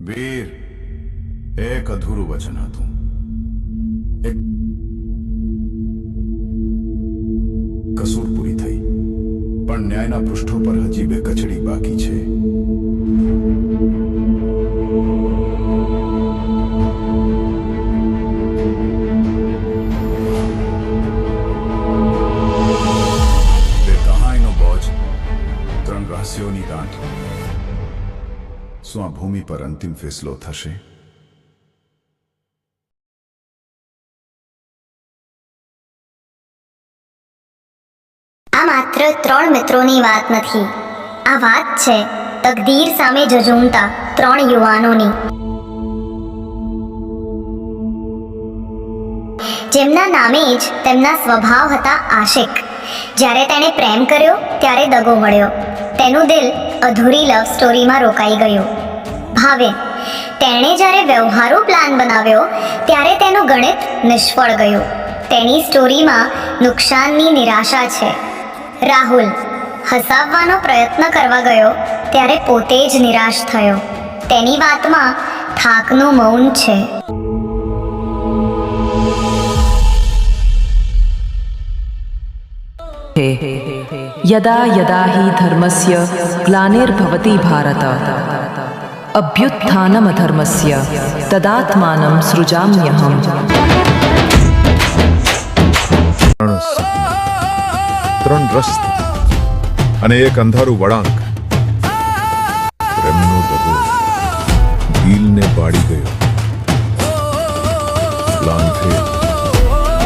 વીર, એક અધૂરું વચન હતું. એક કસૂર પૂરી થઈ. પણ ન્યાયના પૃષ્ઠો પર હજી બે કચડી બાકી છે. ત્રણ રહસ્યોની ગાંઠ શું આ ભૂમિ પર અંતિમ ફેસલો થશે? આ માત્ર ત્રણ મિત્રોની વાત નથી. આ વાત છે તકદીર સામે જજુમતા ત્રણ યુવાનોની. જેમના નામે જ તેમના સ્વભાવ હતા આશિક. જ્યારે તેણે પ્રેમ કર્યો, ત્યારે દગો મળ્યો. તેનું દિલ અધૂરી લવ સ્ટોરીમાં રોકાઈ ગયું. ભાવે, તેણે જ્યારે વ્યવહારુ પ્લાન બનાવ્યો, ત્યારે તેનું ગણિત નિષ્ફળ ગયું. તેની સ્ટોરીમાં નુકસાનની નિરાશા છે. રાહુલ હસાવવાનો પ્રયત્ન કરવા ગયો, ત્યારે પોતે જ નિરાશ થયો. તેની વાતમાં થાકનું મૌન છે. यदा यदा हि धर्मस्य ગ્લાનિર્ભવતી भारत। अभ्युत्थानमधर्मस्य तदात्मानं તદાત્માનમ સૃજામ્યહમ ત્રણ રસ્ત અને એક અંધારું વળાંક પ્રેમનો દગો દિલને બાળી ગયો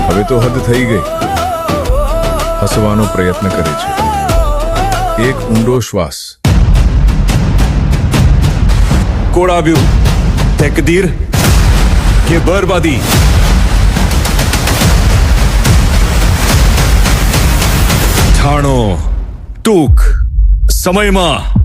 હવે તો હદ થઈ ગઈ હસવાનો પ્રયત્ન કરે છે. એક ઊંડો શ્વાસ. કોડ આવ્યું તકદીર. કે બરબાદી. ઠાણો. ટૂંક સમયમાં.